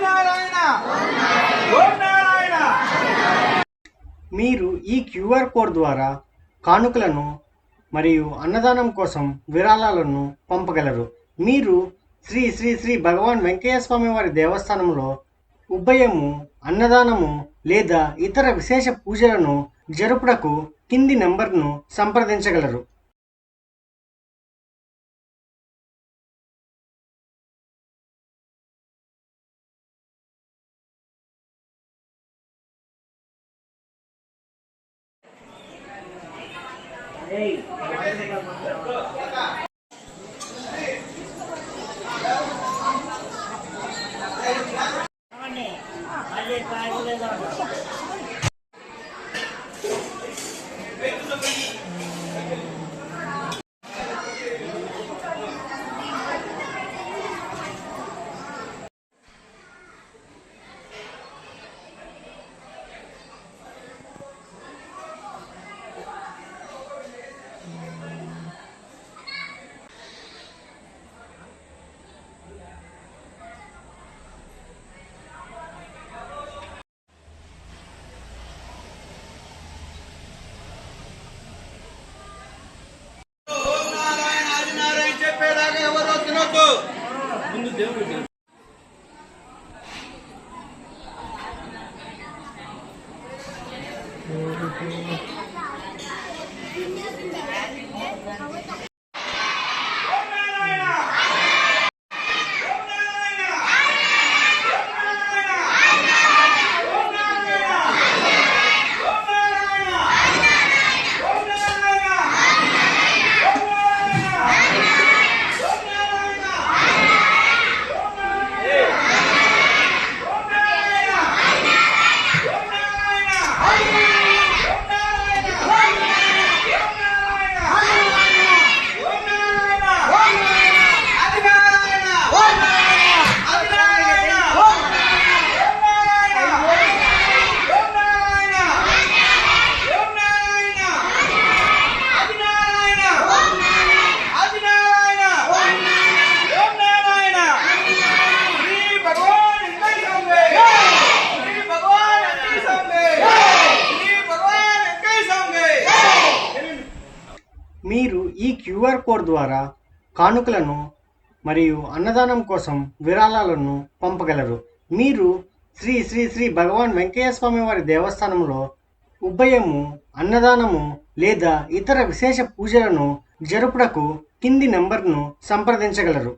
నారాయణ మీరు ఈ QR code ద్వారా కానుకలను మరియు అన్నదానం కోసం విరాళాలను పంపగలరు. మీరు శ్రీ శ్రీ శ్రీ భగవాన్ వెంకయ్య స్వామి వారి దేవస్థానంలో ఉభయము అన్నదానము లేదా ఇతర విశేష పూజలను జరుపుటకు కింది నంబర్ను సంప్రదించగలరు. Hey, I'm Dönüyoruz devam ediyoruz. మీరు ఈ క్యూఆర్ కోడ్ ద్వారా కానుకలను మరియు అన్నదానం కోసం విరాళాలను పంపగలరు. మీరు శ్రీ శ్రీ శ్రీ భగవాన్ వెంకయ్య స్వామి వారి దేవస్థానంలో ఉభయము అన్నదానము లేదా ఇతర విశేష పూజలను జరుపుటకు కింది నంబర్ను సంప్రదించగలరు.